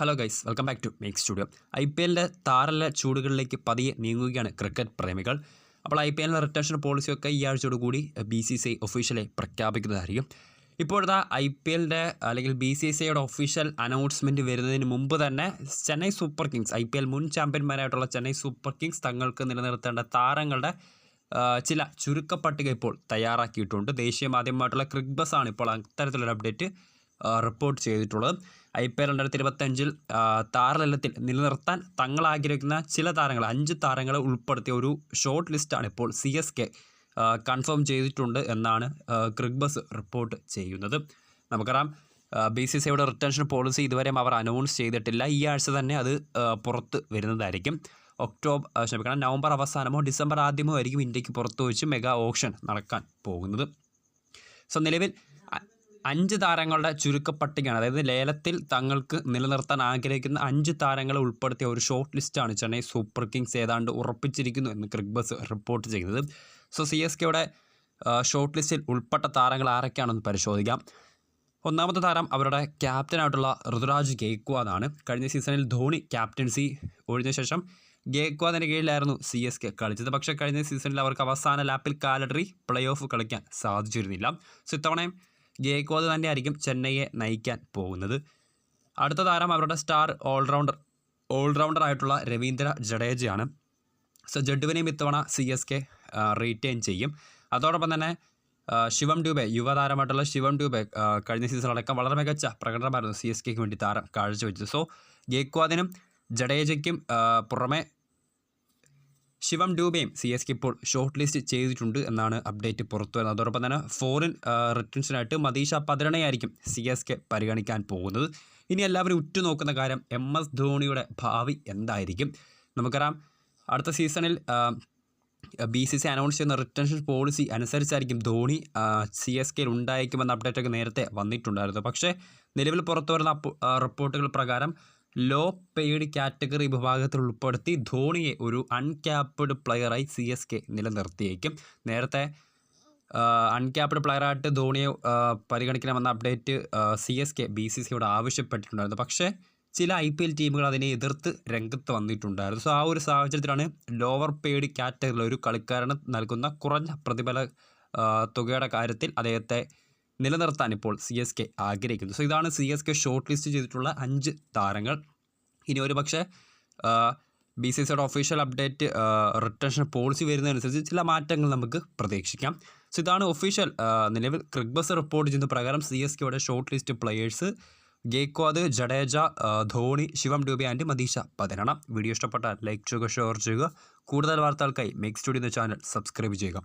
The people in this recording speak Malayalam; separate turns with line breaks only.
Hello guys welcome back to make studio I P എല്ലിന്റെ താരല ചൂടുകളിലേക്ക് പതിയെ നീങ്ങുകയാണ് ക്രിക്കറ്റ് പ്രേമികൾ. അപ്പോൾ ഐ പി എല്ലിന്റെ റിട്ടേഷൻ പോളിസിയൊക്കെ ഈ ആഴ്ചയോടുകൂടി ബി സി സി ഐ ഒഫീഷ്യലായി പ്രഖ്യാപിക്കുന്നതായിരിക്കും. ഇപ്പോഴത്തെ ഐ പി എല്ലിന്റെ അല്ലെങ്കിൽ ബി സി സി ഐയുടെ ഒഫീഷ്യൽ അനൗൺസ്മെന്റ് വരുന്നതിന് മുമ്പ് തന്നെ Chennai super kings I P L മുൻ ചാമ്പ്യന്മാരായിട്ടുള്ള ചെന്നൈ സൂപ്പർ കിങ്സ് തങ്ങൾക്ക് നിലനിർത്തേണ്ട താരങ്ങളുടെ ചില ചുരുക്കപ്പട്ടിക ഇപ്പോൾ തയ്യാറാക്കിയിട്ടുണ്ട്. ദേശീയ മാധ്യമമായിട്ടുള്ള ക്രിക്ബസ് ആണ് ഇപ്പോൾ അത്തരത്തിലൊരു അപ്ഡേറ്റ് റിപ്പോർട്ട് ചെയ്തിട്ടുള്ളത്. ഐ പി എൽ രണ്ടായിരത്തി ഇരുപത്തഞ്ചിൽ താരലത്തിൽ നിലനിർത്താൻ തങ്ങൾ ആഗ്രഹിക്കുന്ന ചില താരങ്ങൾ അഞ്ച് താരങ്ങളെ ഉൾപ്പെടുത്തിയ ഒരു ഷോർട്ട് ലിസ്റ്റാണ് ഇപ്പോൾ സി എസ് കെ കൺഫേം ചെയ്തിട്ടുണ്ട് എന്നാണ് ക്രിക്ബസ് റിപ്പോർട്ട് ചെയ്യുന്നത്. നമുക്കറിയാം ബി സി സിയുടെ റിട്ടൻഷൻ പോളിസി ഇതുവരെയും അവർ അനൗൺസ് ചെയ്തിട്ടില്ല. ഈ ആഴ്ച തന്നെ അത് പുറത്ത് വരുന്നതായിരിക്കും. ഒക്ടോബർ ക്ഷമിക്കണം നവംബർ അവസാനമോ ഡിസംബർ ആദ്യമോ ആയിരിക്കും ഇന്ത്യയ്ക്ക് പുറത്ത് വെച്ച് മെഗാ ഓപ്ഷൻ നടക്കാൻ പോകുന്നത്. സോ നിലവിൽ അഞ്ച് താരങ്ങളുടെ ചുരുക്കപ്പട്ടികയാണ്. അതായത് ലേലത്തിൽ തങ്ങൾക്ക് നിലനിർത്താൻ ആഗ്രഹിക്കുന്ന അഞ്ച് താരങ്ങളെ ഉൾപ്പെടുത്തിയ ഒരു ഷോർട്ട് ലിസ്റ്റാണ് ചെന്നൈ സൂപ്പർ കിങ്സ് ഏതാണ്ട് ഉറപ്പിച്ചിരിക്കുന്നു എന്ന് ക്രിക്ബസ് റിപ്പോർട്ട് ചെയ്യുന്നത്. സോ സി എസ് കെയുടെ ഷോർട്ട് ലിസ്റ്റിൽ ഉൾപ്പെട്ട താരങ്ങൾ ആരൊക്കെയാണെന്ന് പരിശോധിക്കാം. ഒന്നാമത്തെ താരം അവരുടെ ക്യാപ്റ്റനായിട്ടുള്ള ഋതുരാജ് ഗേക്വാദാണ് കഴിഞ്ഞ സീസണിൽ ധോണി ക്യാപ്റ്റൻസി ഒഴിഞ്ഞ ശേഷം ഗേക്വാദിന്റെ കീഴിലായിരുന്നു സി എസ് കെ കളിച്ചത്. പക്ഷേ കഴിഞ്ഞ സീസണിൽ അവർക്ക് അവസാന ലാപ്പിൽ കാലഡറി പ്ലേ ഓഫ് കളിക്കാൻ സാധിച്ചിരുന്നില്ല. സോ ഇത്തവണയും ഗേക്വാദ് തന്നെയായിരിക്കും ചെന്നൈയെ നയിക്കാൻ പോകുന്നത്. അടുത്ത താരം അവരുടെ സ്റ്റാർ ഓൾറൗണ്ടർ ഓൾറൗണ്ടർ ആയിട്ടുള്ള രവീന്ദ്ര ജഡേജയാണ്. സോ ജഡുവിനെയും ഇത്തവണ സി എസ് കെ റീറ്റെയിൻ ചെയ്യും. അതോടൊപ്പം തന്നെ ശിവം ഡ്യൂബെ യുവതാരമായിട്ടുള്ള ശിവം ഡ്യൂബെ കഴിഞ്ഞ സീസണിലടക്കം വളരെ മികച്ച പ്രകടനമായിരുന്നു സി എസ് കെക്ക് വേണ്ടി താരം കാഴ്ചവെച്ചത്. സോ ഗേക്വാദിനും ജഡേജയ്ക്കും പുറമെ ശിവം ഡൂബയും സി എസ് കെ ഇപ്പോൾ ഷോർട്ട് ലിസ്റ്റ് ചെയ്തിട്ടുണ്ട് എന്നാണ് അപ്ഡേറ്റ് പുറത്തു വരുന്നത്. അതോടൊപ്പം തന്നെ ഫോറിൻ റിട്ടേൺസിനായിട്ട് മദീഷ പതിരണയായിരിക്കും സി എസ് കെ പരിഗണിക്കാൻ പോകുന്നത്. ഇനി എല്ലാവരും ഉറ്റുനോക്കുന്ന കാര്യം എം എസ് ധോണിയുടെ ഭാവി എന്തായിരിക്കും? നമുക്കറിയാം അടുത്ത സീസണിൽ ബി സി സി അനൗൺസ് ചെയ്യുന്ന റിട്ടൻഷൻ പോളിസി അനുസരിച്ചായിരിക്കും ധോണി സി എസ് കെയിൽ ഉണ്ടായേക്കുമെന്ന അപ്ഡേറ്റൊക്കെ നേരത്തെ വന്നിട്ടുണ്ടായിരുന്നു. പക്ഷേ നിലവിൽ പുറത്തു വരുന്ന റിപ്പോർട്ടുകൾ പ്രകാരം ലോ പെയ്ഡ് കാറ്റഗറി വിഭാഗത്തിൽ ഉൾപ്പെടുത്തി ധോണിയെ ഒരു അൺക്യാപ്ഡ് പ്ലെയറായി സി എസ് കെ നിലനിർത്തിയേക്കും. നേരത്തെ അൺക്യാപ്ഡ് പ്ലെയറായിട്ട് ധോണിയെ പരിഗണിക്കണമെന്ന update C S K B C സിയോട് ആവശ്യപ്പെട്ടിട്ടുണ്ടായിരുന്നു. പക്ഷേ ചില ഐ പി എൽ ടീമുകൾ അതിനെ എതിർത്ത് രംഗത്ത് വന്നിട്ടുണ്ടായിരുന്നു. സോ ആ ഒരു സാഹചര്യത്തിലാണ് ലോവർ പെയ്ഡ് കാറ്റഗറിയിൽ ഒരു കളിക്കാരന് നൽകുന്ന കുറഞ്ഞ പ്രതിഫല തുകയുടെ കാര്യത്തിൽ അദ്ദേഹത്തെ നിലനിർത്താൻ ഇപ്പോൾ സി എസ് കെ ആഗ്രഹിക്കുന്നു. സോ ഇതാണ് C S K short list ചെയ്തിട്ടുള്ള അഞ്ച് താരങ്ങൾ. ഇനി ഒരു പക്ഷേ ബി സി സിയുടെ ഒഫീഷ്യൽ അപ്ഡേറ്റ് റിട്ടേഷൻ പോളിസി വരുന്നതനുസരിച്ച് ചില മാറ്റങ്ങൾ നമുക്ക് പ്രതീക്ഷിക്കാം. സോ ഇതാണ് ഒഫീഷ്യൽ നിലവിൽ ക്രിക്ബസ് റിപ്പോർട്ട് ചെയ്യുന്ന പ്രകാരം സി എസ് കെയുടെ short list players Gaikwad Jadeja Dhoni Shivam Dube and Matheesha പതിനാണ് video ഇഷ്ടപ്പെട്ടാൽ ലൈക്ക് ചെയ്യുക ഷെയർ ചെയ്യുക. കൂടുതൽ വാർത്തകൾക്കായി മേക്ക് സ്റ്റുഡിയോ എന്ന ചാനൽ സബ്സ്ക്രൈബ് ചെയ്യുക.